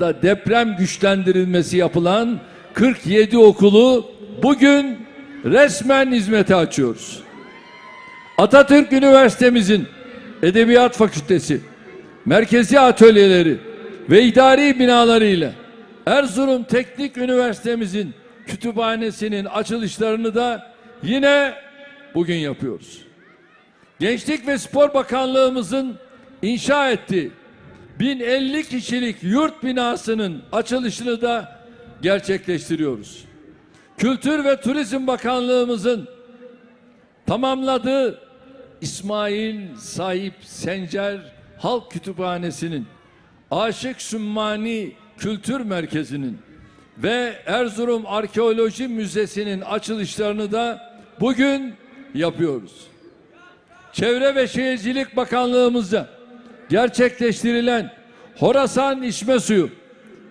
da deprem güçlendirilmesi yapılan 47 okulu bugün resmen hizmete açıyoruz. Atatürk Üniversitemizin Edebiyat Fakültesi, merkezi atölyeleri ve idari binalarıyla Erzurum Teknik Üniversitemizin kütüphanesinin açılışlarını da yine bugün yapıyoruz. Gençlik ve Spor Bakanlığımızın inşa ettiği 1050 kişilik yurt binasının açılışını da gerçekleştiriyoruz. Kültür ve Turizm Bakanlığımızın tamamladığı İsmail Sahip Sencer Halk Kütüphanesi'nin Aşık Sümmani Kültür Merkezi'nin ve Erzurum Arkeoloji Müzesi'nin açılışlarını da bugün yapıyoruz. Çevre ve Şehircilik Bakanlığımızda gerçekleştirilen Horasan İçme Suyu,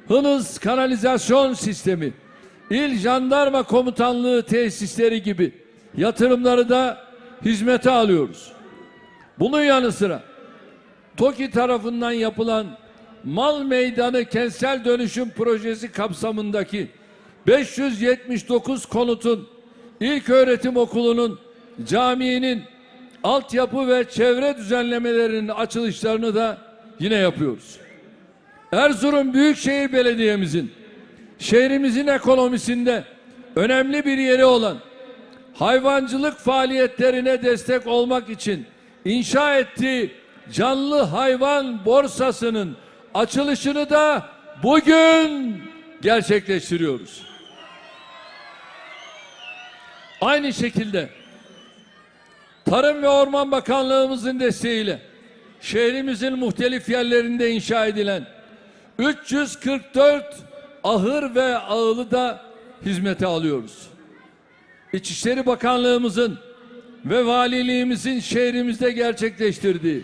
Hınız Kanalizasyon Sistemi, İl Jandarma Komutanlığı tesisleri gibi yatırımları da hizmete alıyoruz. Bunun yanı sıra TOKİ tarafından yapılan Mal Meydanı Kentsel Dönüşüm Projesi kapsamındaki 579 konutun ilk öğretim okulunun caminin altyapı ve çevre düzenlemelerinin açılışlarını da yine yapıyoruz. Erzurum Büyükşehir Belediye'mizin şehrimizin ekonomisinde önemli bir yeri olan hayvancılık faaliyetlerine destek olmak için inşa ettiği canlı hayvan borsasının açılışını da bugün gerçekleştiriyoruz. Aynı şekilde Tarım ve Orman Bakanlığımızın desteğiyle şehrimizin muhtelif yerlerinde inşa edilen 344 ahır ve ağılı da hizmete alıyoruz. İçişleri Bakanlığımızın ve valiliğimizin şehrimizde gerçekleştirdiği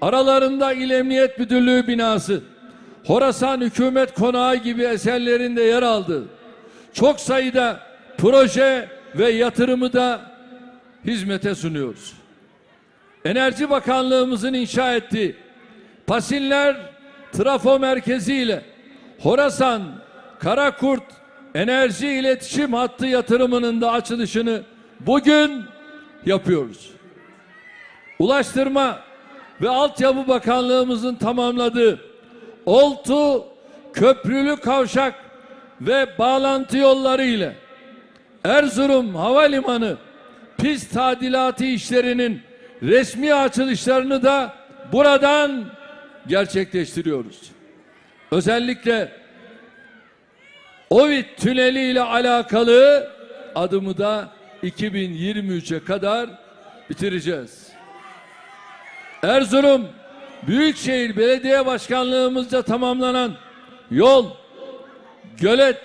aralarında İl Emniyet Müdürlüğü binası, Horasan Hükümet Konağı gibi eserlerinde yer aldığı çok sayıda proje ve yatırımı da hizmete sunuyoruz. Enerji Bakanlığımızın inşa ettiği Pasinler Trafo Merkezi ile Horasan Karakurt Enerji İletişim Hattı yatırımının da açılışını bugün yapıyoruz. Ulaştırma ve Altyapı Bakanlığımızın tamamladığı Oltu Köprülü Kavşak ve bağlantı yolları ile Erzurum Havalimanı pist tadilatı işlerinin resmi açılışlarını da buradan gerçekleştiriyoruz. Özellikle Ovid tüneli ile alakalı adımı da 2023'e kadar bitireceğiz. Erzurum Büyükşehir Belediye Başkanlığımızda tamamlanan yol, gölet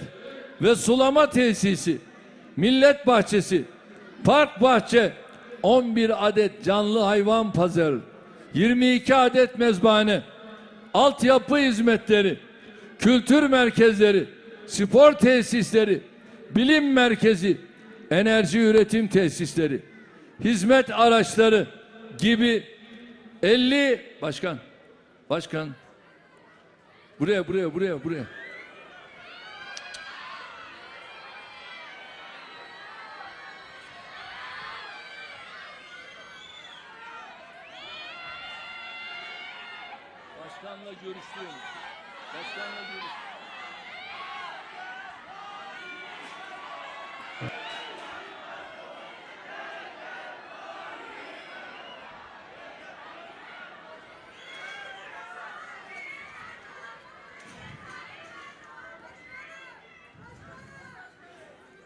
ve sulama tesisi, millet bahçesi, park bahçe, 11 adet canlı hayvan pazarı, 22 adet mezbahane, altyapı hizmetleri, kültür merkezleri, spor tesisleri, bilim merkezi, enerji üretim tesisleri, hizmet araçları gibi 50 başkan başkan buraya buraya buraya buraya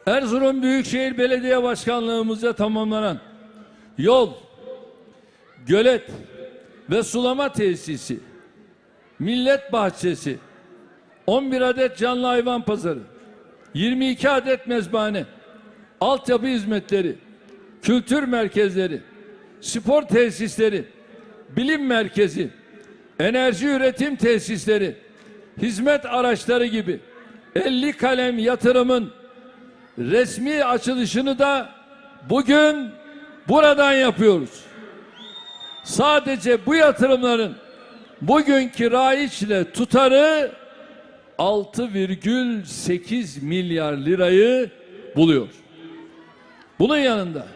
Erzurum Büyükşehir Belediye Başkanlığımızda tamamlanan yol, gölet ve sulama tesisi, millet bahçesi, 11 adet canlı hayvan pazarı, 22 adet mezbahane, altyapı hizmetleri, kültür merkezleri, spor tesisleri, bilim merkezi, enerji üretim tesisleri, hizmet araçları gibi 50 kalem yatırımın resmi açılışını da bugün buradan yapıyoruz. Sadece bu yatırımların bugünkü raiçle tutarı 6,8 milyar lirayı buluyor. Bunun yanında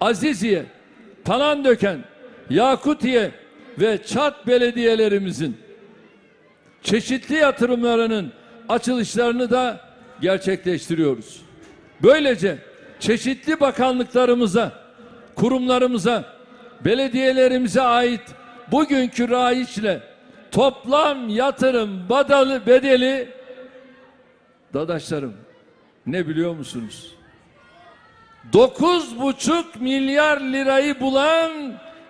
Aziziye, Palandöken, Yakutiye ve Çat belediyelerimizin çeşitli yatırımlarının açılışlarını da gerçekleştiriyoruz. Böylece çeşitli bakanlıklarımıza, kurumlarımıza, belediyelerimize ait bugünkü rayiçle toplam yatırım badalı bedeli dadaşlarım ne biliyor musunuz? 9,5 milyar lirayı bulan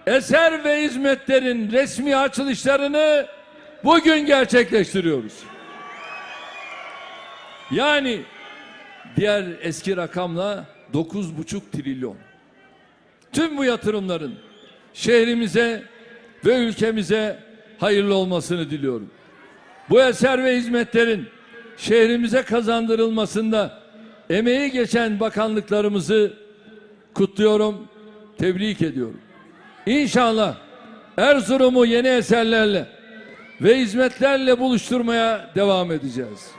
eser ve hizmetlerin resmi açılışlarını bugün gerçekleştiriyoruz. Yani diğer eski rakamla 9,5 trilyon. Tüm bu yatırımların şehrimize ve ülkemize hayırlı olmasını diliyorum. Bu eser ve hizmetlerin şehrimize kazandırılmasında emeği geçen bakanlıklarımızı kutluyorum, tebrik ediyorum. İnşallah Erzurum'u yeni eserlerle ve hizmetlerle buluşturmaya devam edeceğiz.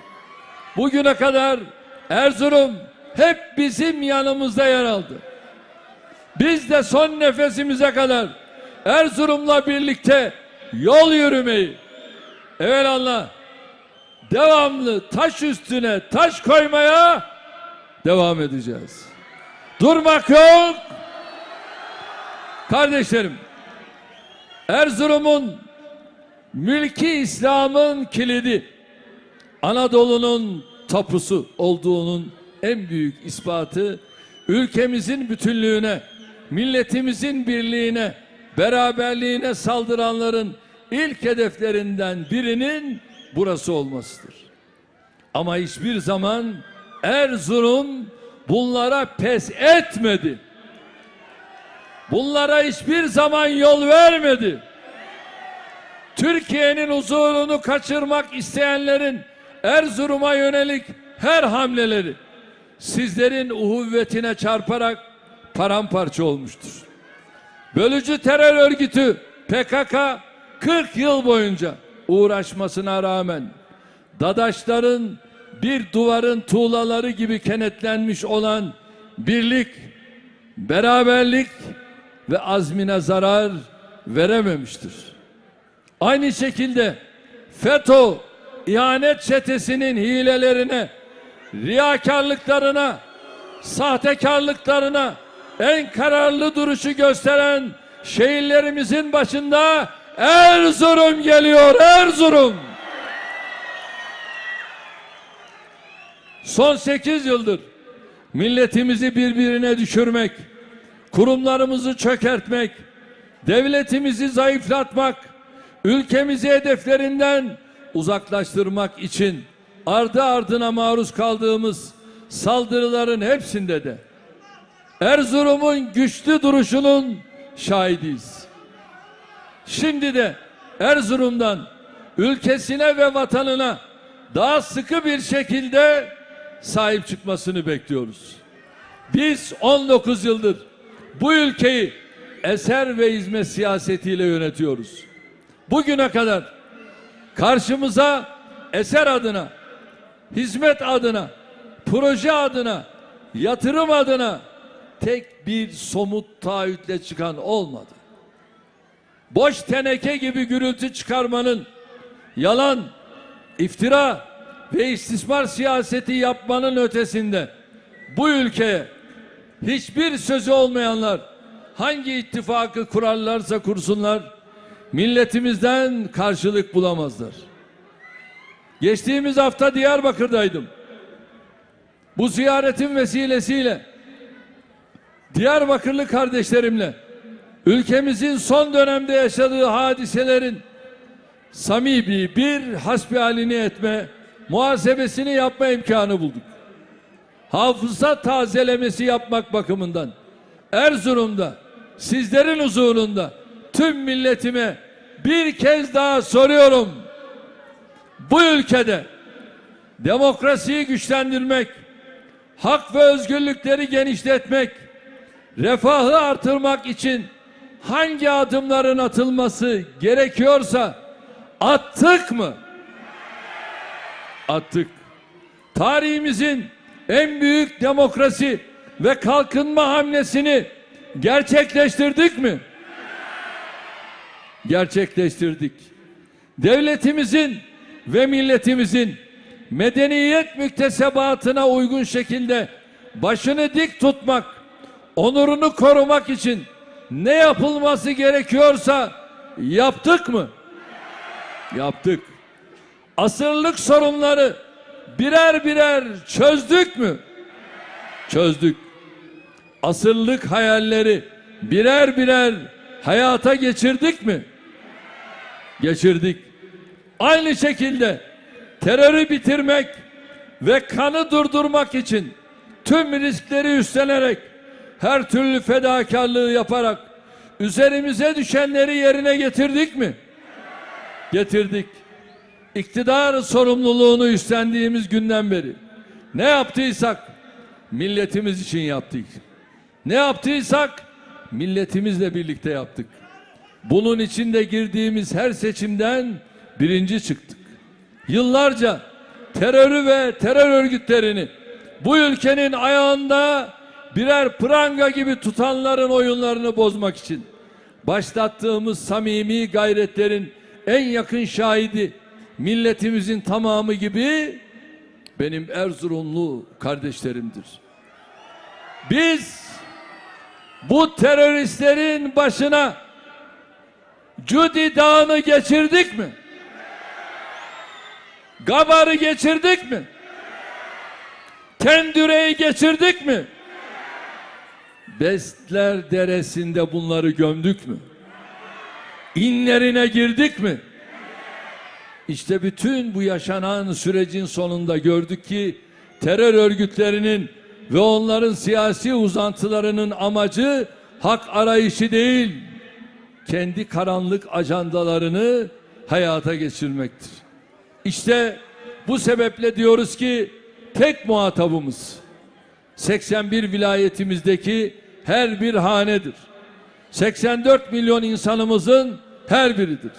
Bugüne kadar Erzurum hep bizim yanımızda yer aldı. Biz de son nefesimize kadar Erzurum'la birlikte yol yürümeyi evelallah devamlı taş üstüne taş koymaya devam edeceğiz. Durmak yok. Kardeşlerim, Erzurum'un mülki İslam'ın kilidi Anadolu'nun tapusu olduğunun en büyük ispatı ülkemizin bütünlüğüne, milletimizin birliğine, beraberliğine saldıranların ilk hedeflerinden birinin burası olmasıdır. Ama hiçbir zaman Erzurum bunlara pes etmedi. Bunlara hiçbir zaman yol vermedi. Türkiye'nin huzurunu kaçırmak isteyenlerin Erzurum'a yönelik her hamleleri sizlerin uhuvvetine çarparak paramparça olmuştur. Bölücü terör örgütü PKK 40 yıl boyunca uğraşmasına rağmen Dadaşların bir duvarın tuğlaları gibi kenetlenmiş olan birlik, beraberlik ve azmine zarar verememiştir. Aynı şekilde FETÖ ihanet çetesinin hilelerine, riyakarlıklarına, sahtekarlıklarına en kararlı duruşu gösteren şehirlerimizin başında Erzurum geliyor Erzurum. Son sekiz yıldır milletimizi birbirine düşürmek, kurumlarımızı çökertmek, devletimizi zayıflatmak, ülkemizi hedeflerinden uzaklaştırmak için ardı ardına maruz kaldığımız saldırıların hepsinde de Erzurum'un güçlü duruşunun şahidiyiz. Şimdi de Erzurum'dan ülkesine ve vatanına daha sıkı bir şekilde sahip çıkmasını bekliyoruz. Biz 19 yıldır bu ülkeyi eser ve hizmet siyasetiyle yönetiyoruz. Bugüne kadar karşımıza eser adına, hizmet adına, proje adına, yatırım adına tek bir somut taahhütle çıkan olmadı. Boş teneke gibi gürültü çıkarmanın, yalan, iftira ve istismar siyaseti yapmanın ötesinde bu ülkeye hiçbir sözü olmayanlar hangi ittifakı kurarlarsa kursunlar milletimizden karşılık bulamazlar. Geçtiğimiz hafta Diyarbakır'daydım. Bu ziyaretin vesilesiyle Diyarbakırlı kardeşlerimle ülkemizin son dönemde yaşadığı hadiselerin samimi bir hasbihalini etme, muhasebesini yapma imkanı bulduk. Hafıza tazelemesi yapmak bakımından Erzurum'da sizlerin huzurunda tüm milletime bir kez daha soruyorum. Bu ülkede demokrasiyi güçlendirmek, hak ve özgürlükleri genişletmek, refahı artırmak için hangi adımların atılması gerekiyorsa attık mı? attık. Tarihimizin en büyük demokrasi ve kalkınma hamlesini gerçekleştirdik mi? Gerçekleştirdik. Devletimizin ve milletimizin medeniyet müktesebatına uygun şekilde başını dik tutmak, onurunu korumak için ne yapılması gerekiyorsa yaptık mı? Yaptık. Asırlık sorunları birer birer çözdük mü? Çözdük. Asırlık hayalleri birer birer hayata geçirdik mi? Geçirdik. Aynı şekilde terörü bitirmek ve kanı durdurmak için tüm riskleri üstlenerek her türlü fedakarlığı yaparak üzerimize düşenleri yerine getirdik mi? Getirdik. İktidar sorumluluğunu üstlendiğimiz günden beri ne yaptıysak milletimiz için yaptık. Ne yaptıysak milletimizle birlikte yaptık. Bunun içinde girdiğimiz her seçimden birinci çıktık. Yıllarca terörü ve terör örgütlerini bu ülkenin ayağında birer pranga gibi tutanların oyunlarını bozmak için başlattığımız samimi gayretlerin en yakın şahidi milletimizin tamamı gibi benim Erzurumlu kardeşlerimdir. Biz bu teröristlerin başına Cudi Dağı'nı geçirdik mi? Gabar'ı geçirdik mi? Tendüre'yi geçirdik mi? Bestler Deresi'nde bunları gömdük mü? İnlerine girdik mi? İşte bütün bu yaşanan sürecin sonunda gördük ki terör örgütlerinin ve onların siyasi uzantılarının amacı hak arayışı değil, kendi karanlık ajandalarını hayata geçirmektir. İşte bu sebeple diyoruz ki tek muhatabımız 81 vilayetimizdeki her bir hanedir. 84 milyon insanımızın her biridir.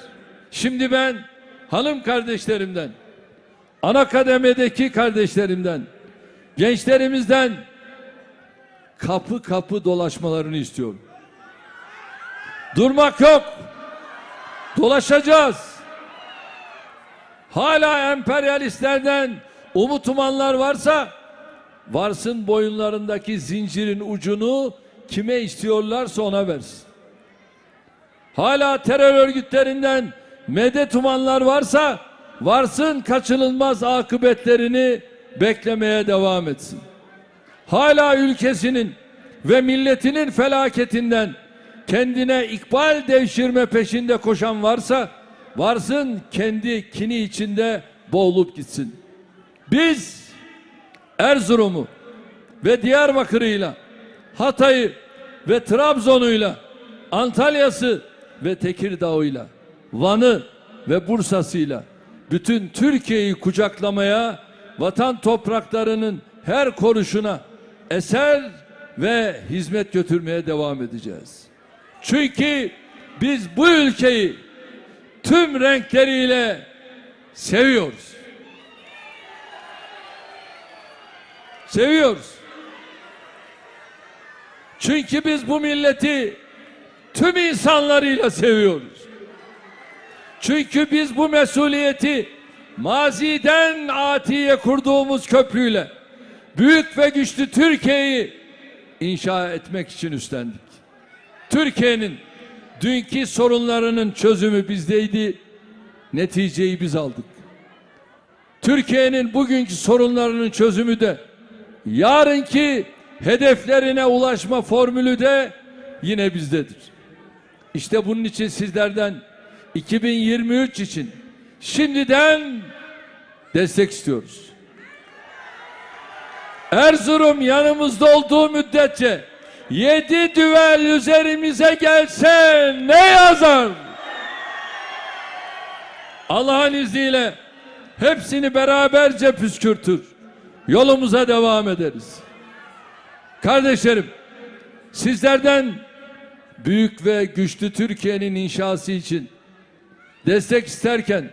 Şimdi ben hanım kardeşlerimden, ana kademedeki kardeşlerimden, gençlerimizden kapı kapı dolaşmalarını istiyorum. Durmak yok. Dolaşacağız. Hala emperyalistlerden umut umanlar varsa varsın boyunlarındaki zincirin ucunu kime istiyorlarsa ona versin. Hala terör örgütlerinden medet umanlar varsa varsın kaçınılmaz akıbetlerini beklemeye devam etsin. Hala ülkesinin ve milletinin felaketinden kendine ikbal devşirme peşinde koşan varsa varsın kendi kini içinde boğulup gitsin. Biz Erzurum'u ve Diyarbakır'ıyla Hatay'ı ve Trabzon'uyla Antalya'sı ve Tekirdağ'ıyla Van'ı ve Bursa'sıyla bütün Türkiye'yi kucaklamaya vatan topraklarının her koruşuna eser ve hizmet götürmeye devam edeceğiz. Çünkü biz bu ülkeyi tüm renkleriyle seviyoruz. Seviyoruz. Çünkü biz bu milleti tüm insanlarıyla seviyoruz. Çünkü biz bu mesuliyeti maziden atiye kurduğumuz köprüyle büyük ve güçlü Türkiye'yi inşa etmek için üstlendik. Türkiye'nin dünkü sorunlarının çözümü bizdeydi. Neticeyi biz aldık. Türkiye'nin bugünkü sorunlarının çözümü de yarınki hedeflerine ulaşma formülü de yine bizdedir. İşte bunun için sizlerden 2023 için şimdiden destek istiyoruz. Erzurum yanımızda olduğu müddetçe yedi düvel üzerimize gelse ne yazar? Allah'ın izniyle hepsini beraberce püskürtür. Yolumuza devam ederiz. Kardeşlerim, sizlerden büyük ve güçlü Türkiye'nin inşası için destek isterken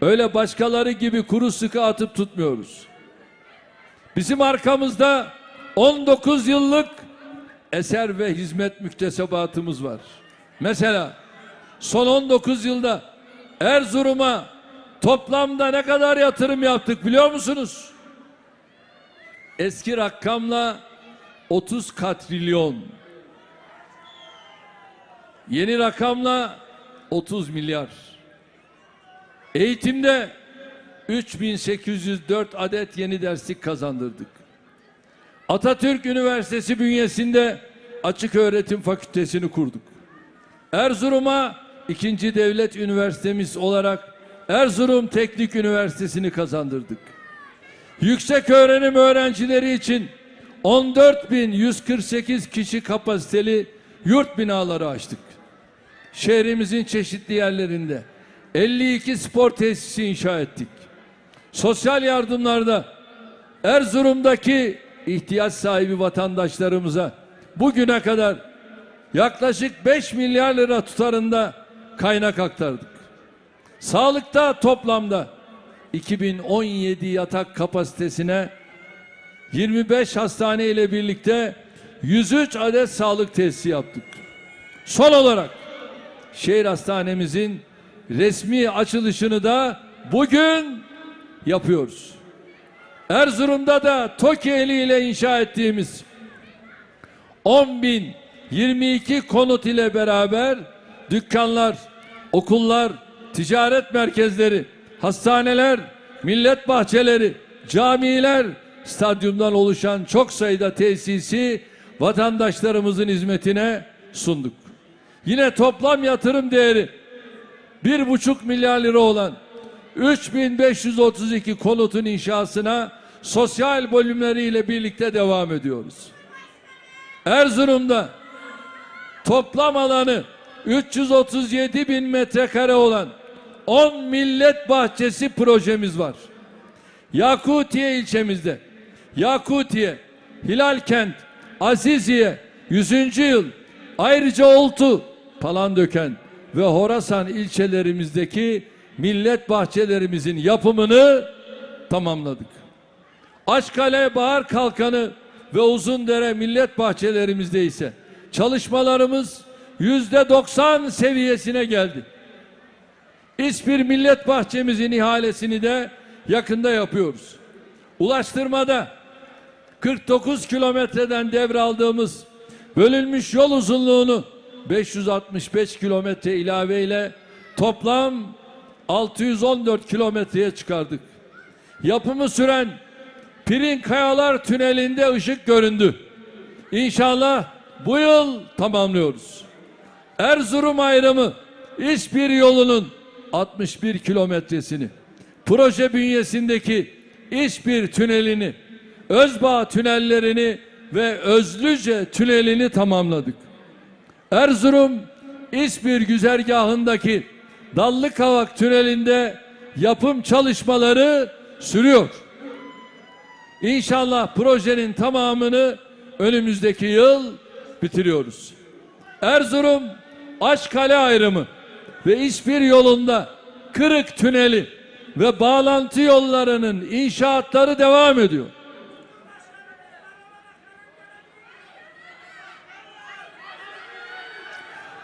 Öyle başkaları gibi kuru sıkı atıp tutmuyoruz. Bizim arkamızda 19 yıllık eser ve hizmet müktesebatımız var. Mesela son 19 yılda Erzurum'a toplamda ne kadar yatırım yaptık biliyor musunuz? Eski rakamla 30 katrilyon. Yeni rakamla 30 milyar. Eğitimde 3804 adet yeni derslik kazandırdık. Atatürk Üniversitesi bünyesinde açık öğretim fakültesini kurduk. Erzurum'a ikinci devlet üniversitemiz olarak Erzurum Teknik Üniversitesi'ni kazandırdık. Yüksek öğrenim öğrencileri için 14.148 kişi kapasiteli yurt binaları açtık. Şehrimizin çeşitli yerlerinde 52 spor tesisi inşa ettik. Sosyal yardımlarda Erzurum'daki ihtiyaç sahibi vatandaşlarımıza bugüne kadar yaklaşık 5 milyar lira tutarında kaynak aktardık. Sağlıkta toplamda 2017 yatak kapasitesine 25 hastane ile birlikte 103 adet sağlık tesisi yaptık. Son olarak şehir hastanemizin resmi açılışını da bugün yapıyoruz. Erzurum'da da TOKİ eliyle inşa ettiğimiz 10 bin 22 konut ile beraber dükkanlar, okullar, ticaret merkezleri, hastaneler, millet bahçeleri, camiler, stadyumdan oluşan çok sayıda tesisi vatandaşlarımızın hizmetine sunduk. Yine toplam yatırım değeri bir buçuk milyar lira olan 3532 konutun inşasına sosyal bölümleriyle birlikte devam ediyoruz. Erzurum'da toplam alanı 337 bin metrekare olan 10 millet bahçesi projemiz var. Yakutiye ilçemizde Yakutiye, Hilalkent, Aziziye 100. yıl ayrıca Oltu, Palandöken ve Horasan ilçelerimizdeki millet bahçelerimizin yapımını tamamladık. Aşkale Bahar Kalkanı ve Uzundere millet bahçelerimizde ise çalışmalarımız yüzde 90 seviyesine geldi. İspir Millet Bahçemizin ihalesini de yakında yapıyoruz. Ulaştırmada 49 kilometreden devraldığımız bölünmüş yol uzunluğunu 565 kilometre ilaveyle toplam 614 kilometreye çıkardık. Yapımı süren Pirin Kayalar Tüneli'nde ışık göründü. İnşallah bu yıl tamamlıyoruz. Erzurum ayrımı İspir yolunun 61 kilometresini, proje bünyesindeki İspir tünelini, Özbağ tünellerini ve Özlüce tünelini tamamladık. Erzurum İspir güzergahındaki Dallıkavak tünelinde yapım çalışmaları sürüyor. İnşallah projenin tamamını önümüzdeki yıl bitiriyoruz. Erzurum Aşkale ayrımı ve İspir yolunda Kırık tüneli ve bağlantı yollarının inşaatları devam ediyor.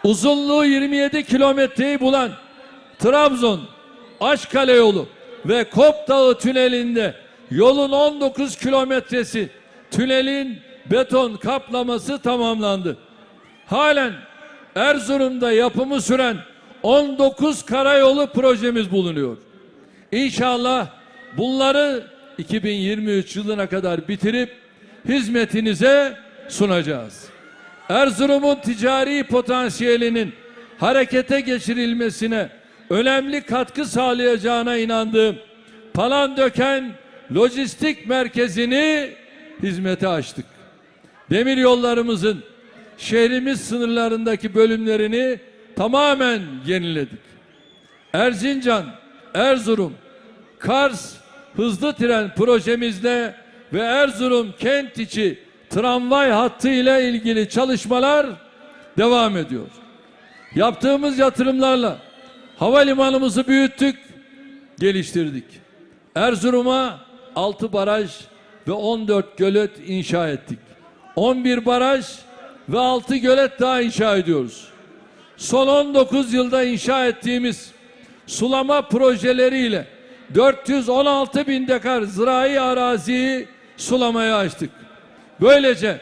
Uzunluğu 27 kilometreyi bulan Trabzon Aşkale yolu ve Kop Dağı tünelinde yolun 19 kilometresi tünelin beton kaplaması tamamlandı. Halen Erzurum'da yapımı süren 19 karayolu projemiz bulunuyor. İnşallah bunları 2023 yılına kadar bitirip hizmetinize sunacağız. Erzurum'un ticari potansiyelinin harekete geçirilmesine önemli katkı sağlayacağına inandığım Palandöken Lojistik Merkezi'ni hizmete açtık. Demir yollarımızın şehrimiz sınırlarındaki bölümlerini tamamen yeniledik. Erzincan, Erzurum, Kars hızlı tren projemizde ve Erzurum kent içi tramvay hattı ile ilgili çalışmalar devam ediyor. Yaptığımız yatırımlarla havalimanımızı büyüttük, geliştirdik. Erzurum'a 6 baraj ve 14 gölet inşa ettik. 11 baraj ve 6 gölet daha inşa ediyoruz. Son 19 yılda inşa ettiğimiz sulama projeleriyle 416 bin dekar zirai araziyi sulamaya açtık. Böylece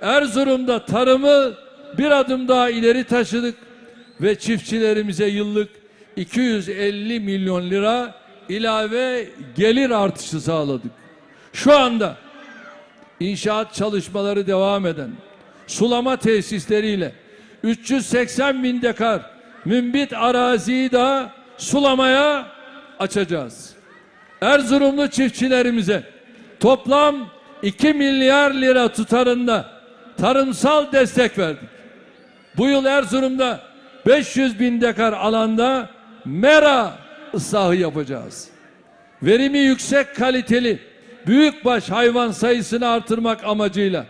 Erzurum'da tarımı bir adım daha ileri taşıdık ve çiftçilerimize yıllık 250 milyon lira ilave gelir artışı sağladık. Şu anda inşaat çalışmaları devam eden sulama tesisleriyle 380 bin dekar mümbit araziyi daha sulamaya açacağız. Erzurumlu çiftçilerimize toplam 2 milyar lira tutarında tarımsal destek verdik. Bu yıl Erzurum'da 500 bin dekar alanda mera ıslahı yapacağız. Verimi yüksek kaliteli büyükbaş hayvan sayısını artırmak amacıyla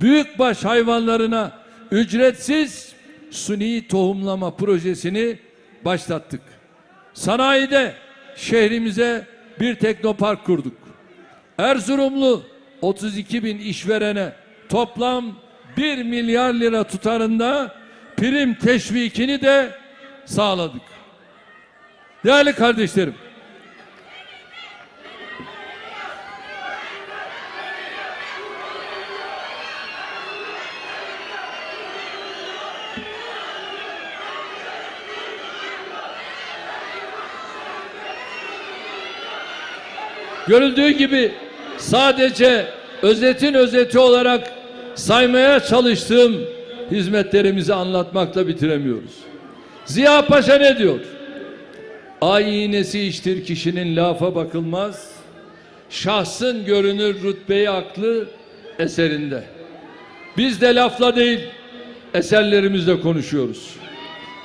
büyükbaş hayvanlarına ücretsiz suni tohumlama projesini başlattık. Sanayide şehrimize bir teknopark kurduk. Erzurumlu 32 bin işverene toplam 1 milyar lira tutarında prim teşvikini de sağladık. Değerli kardeşlerim, Görüldüğü gibi sadece özetin özeti olarak saymaya çalıştığım hizmetlerimizi anlatmakla bitiremiyoruz. Ziya Paşa ne diyor? Ayinesi iştir kişinin lafa bakılmaz. Şahsın görünür rütbeyi aklı eserinde. Biz de lafla değil eserlerimizle konuşuyoruz.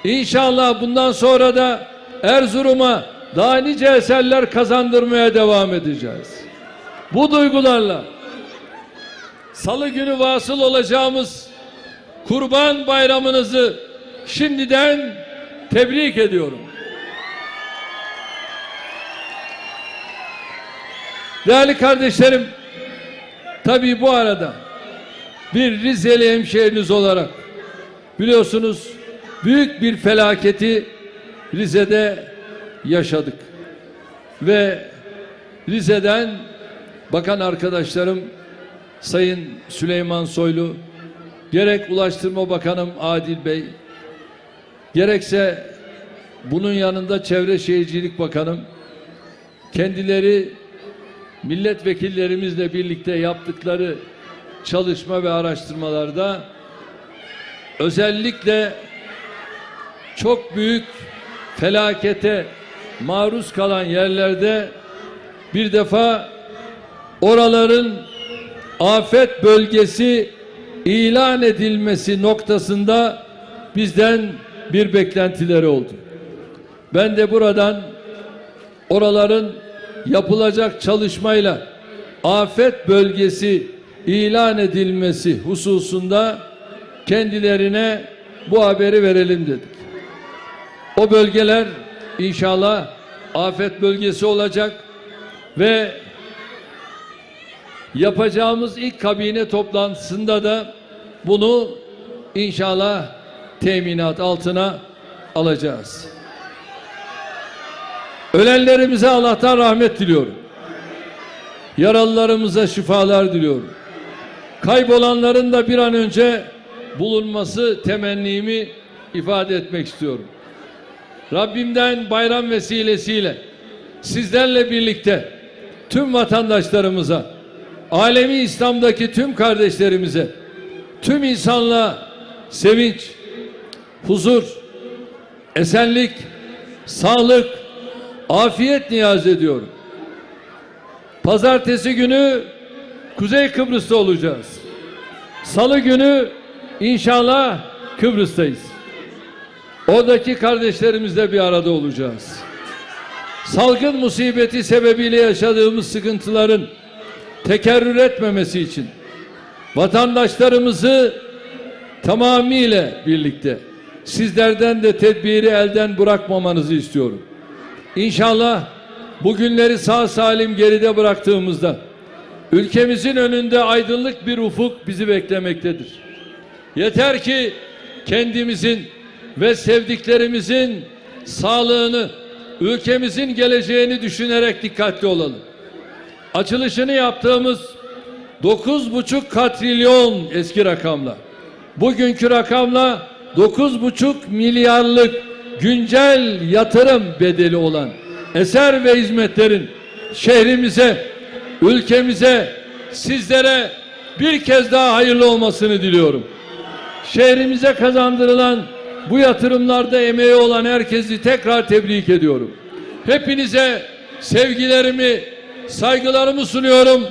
İnşallah bundan sonra da Erzurum'a daha nice eserler kazandırmaya devam edeceğiz. Bu duygularla salı günü vasıl olacağımız Kurban Bayramınızı şimdiden tebrik ediyorum. Değerli kardeşlerim, tabii bu arada bir Rizeli hemşehriniz olarak biliyorsunuz büyük bir felaketi Rize'de yaşadık. Ve Rize'den bakan arkadaşlarım Sayın Süleyman Soylu, gerek Ulaştırma Bakanım Adil Bey, gerekse bunun yanında Çevre Şehircilik Bakanım, kendileri milletvekillerimizle birlikte yaptıkları çalışma ve araştırmalarda özellikle çok büyük felakete maruz kalan yerlerde bir defa oraların afet bölgesi ilan edilmesi noktasında bizden bir beklentileri oldu. Ben de buradan oraların yapılacak çalışmayla afet bölgesi ilan edilmesi hususunda kendilerine bu haberi verelim dedik. O bölgeler inşallah afet bölgesi olacak ve yapacağımız ilk kabine toplantısında da bunu inşallah teminat altına alacağız. Ölenlerimize Allah'tan rahmet diliyorum. Yaralılarımıza şifalar diliyorum. Kaybolanların da bir an önce bulunması temennimi ifade etmek istiyorum. Rabbimden bayram vesilesiyle sizlerle birlikte tüm vatandaşlarımıza, alemi İslam'daki tüm kardeşlerimize, tüm insanlığa sevinç, huzur, esenlik, sağlık, afiyet niyaz ediyorum. Pazartesi günü Kuzey Kıbrıs'ta olacağız. Salı günü inşallah Kıbrıs'tayız. Oradaki kardeşlerimizle bir arada olacağız. Salgın musibeti sebebiyle yaşadığımız sıkıntıların tekerrür etmemesi için vatandaşlarımızı tamamıyla birlikte sizlerden de tedbiri elden bırakmamanızı istiyorum. İnşallah bugünleri sağ salim geride bıraktığımızda ülkemizin önünde aydınlık bir ufuk bizi beklemektedir. Yeter ki kendimizin ve sevdiklerimizin sağlığını, ülkemizin geleceğini düşünerek dikkatli olalım. Açılışını yaptığımız 9,5 katrilyon eski rakamla. Bugünkü rakamla 9,5 milyarlık güncel yatırım bedeli olan eser ve hizmetlerin şehrimize, ülkemize, sizlere bir kez daha hayırlı olmasını diliyorum. Şehrimize kazandırılan bu yatırımlarda emeği olan herkesi tekrar tebrik ediyorum. Hepinize sevgilerimi, saygılarımı sunuyorum.